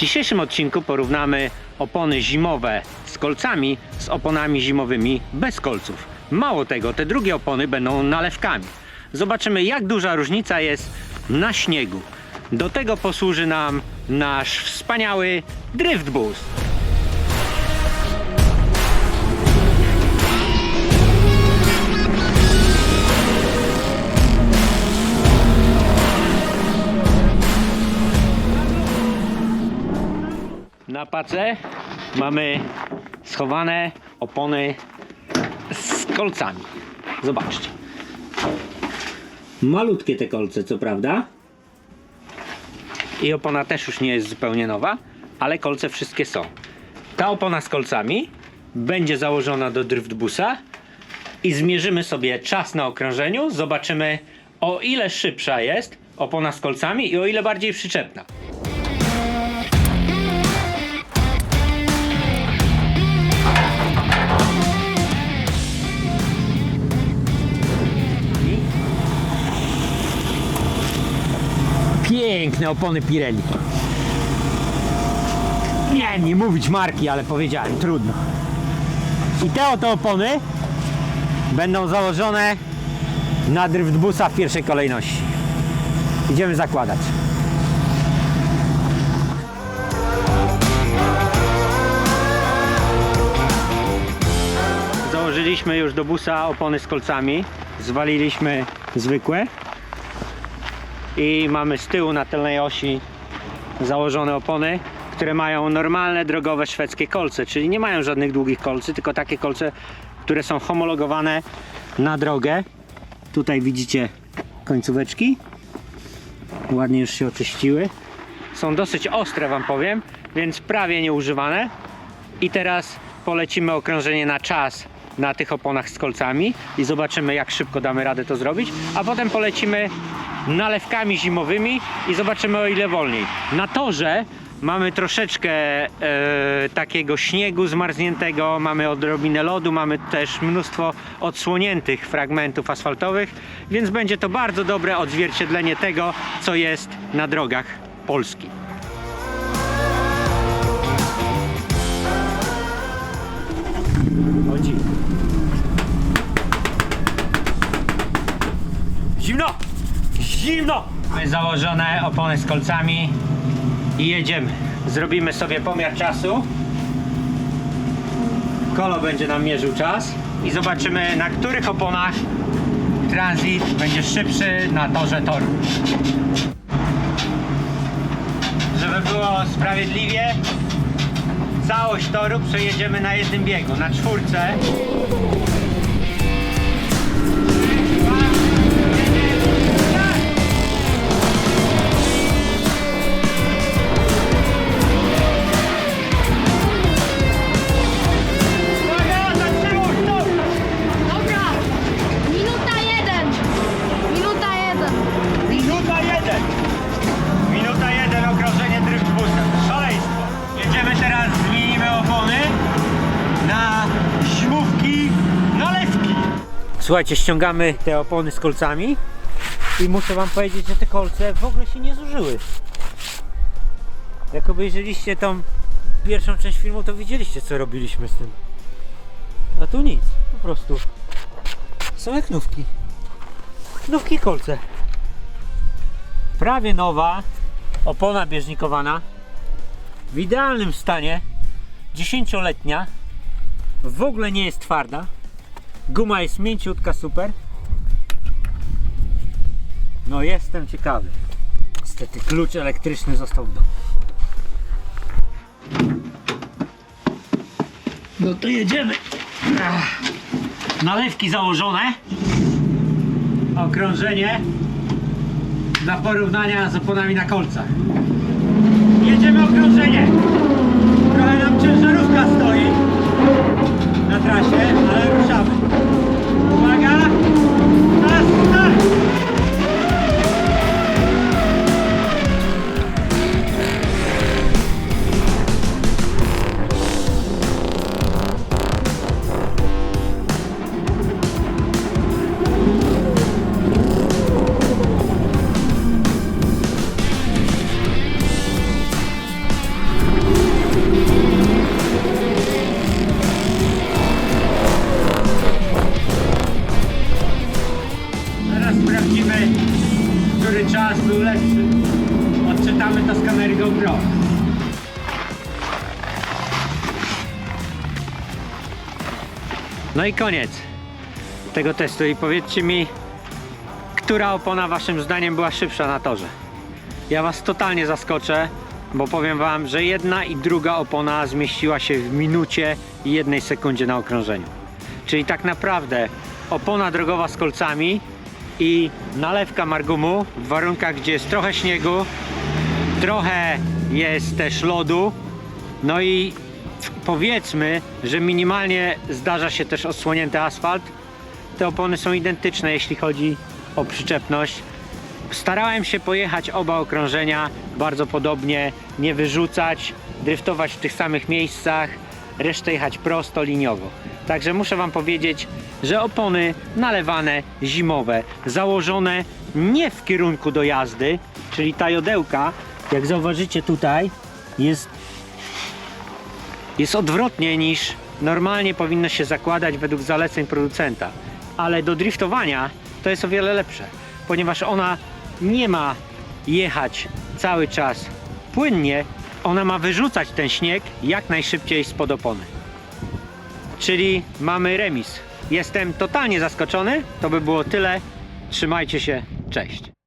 dzisiejszym odcinku porównamy opony zimowe z kolcami z oponami zimowymi bez kolców. Mało tego, te drugie opony będą nalewkami. Zobaczymy jak duża różnica jest na śniegu. Do tego posłuży nam nasz wspaniały Drift Boost. Na pace mamy schowane opony z kolcami. Zobaczcie. Malutkie te kolce, co prawda. I opona też już nie jest zupełnie nowa, ale kolce wszystkie są. Ta opona z kolcami będzie założona do driftbusa i zmierzymy sobie czas na okrążeniu. Zobaczymy o ile szybsza jest opona z kolcami i o ile bardziej przyczepna. Piękne opony Pirelli. Nie, nie mówić marki, ale powiedziałem, trudno. I te oto opony będą założone na driftbusa w pierwszej kolejności. Idziemy zakładać. Założyliśmy już do busa opony z kolcami. Zwaliliśmy zwykłe i mamy z tyłu na tylnej osi założone opony, które mają normalne drogowe szwedzkie kolce, czyli nie mają żadnych długich kolcy, tylko takie kolce, które są homologowane na drogę. Tutaj widzicie końcóweczki. Ładnie już się oczyściły. Są dosyć ostre wam powiem, więc prawie nieużywane. I teraz polecimy okrążenie na czas na tych oponach z kolcami i zobaczymy jak szybko damy radę to zrobić, a potem polecimy nalewkami zimowymi i zobaczymy o ile wolniej. Na torze mamy troszeczkę e, takiego śniegu zmarzniętego, mamy odrobinę lodu, mamy też mnóstwo odsłoniętych fragmentów asfaltowych, więc będzie to bardzo dobre odzwierciedlenie tego, co jest na drogach Polski. Chodzi. Zimno! Zimno! Mamy założone opony z kolcami i jedziemy. Zrobimy sobie pomiar czasu. Kolo będzie nam mierzył czas i zobaczymy na których oponach transit będzie szybszy na torze toru. Żeby było sprawiedliwie, całość toru przejedziemy na jednym biegu, na czwórce. Słuchajcie, ściągamy te opony z kolcami i muszę wam powiedzieć, że te kolce w ogóle się nie zużyły. Jak obejrzeliście tą pierwszą część filmu, to widzieliście co robiliśmy z tym. A tu nic, po prostu. Są jak nówki. Nówki kolce prawie nowa opona bieżnikowana w idealnym stanie 10-letnia w ogóle nie jest twarda guma jest mięciutka super. No jestem ciekawy. Niestety klucz elektryczny został w domu. No to jedziemy. Nalewki założone. Okrążenie dla porównania z oponami na kolcach. Jedziemy okrążenie. Trochę nam ciężarówka stoi Odczytamy to z kamery GoPro. No i koniec tego testu i powiedzcie mi, która opona waszym zdaniem była szybsza na torze? Ja was totalnie zaskoczę, bo powiem wam, że jedna i druga opona zmieściła się w minucie i jednej sekundzie na okrążeniu. Czyli tak naprawdę opona drogowa z kolcami i nalewka margumu w warunkach, gdzie jest trochę śniegu, trochę jest też lodu, no i powiedzmy, że minimalnie zdarza się też odsłonięty asfalt. Te opony są identyczne, jeśli chodzi o przyczepność. Starałem się pojechać oba okrążenia bardzo podobnie, nie wyrzucać, driftować w tych samych miejscach, resztę jechać prosto, liniowo. Także muszę Wam powiedzieć, że opony nalewane, zimowe, założone nie w kierunku do jazdy, czyli ta jodełka, jak zauważycie tutaj, jest jest odwrotnie niż normalnie powinno się zakładać według zaleceń producenta. Ale do driftowania to jest o wiele lepsze, ponieważ ona nie ma jechać cały czas płynnie, ona ma wyrzucać ten śnieg jak najszybciej spod opony. Czyli mamy remis. Jestem totalnie zaskoczony. To by było tyle. Trzymajcie się. Cześć.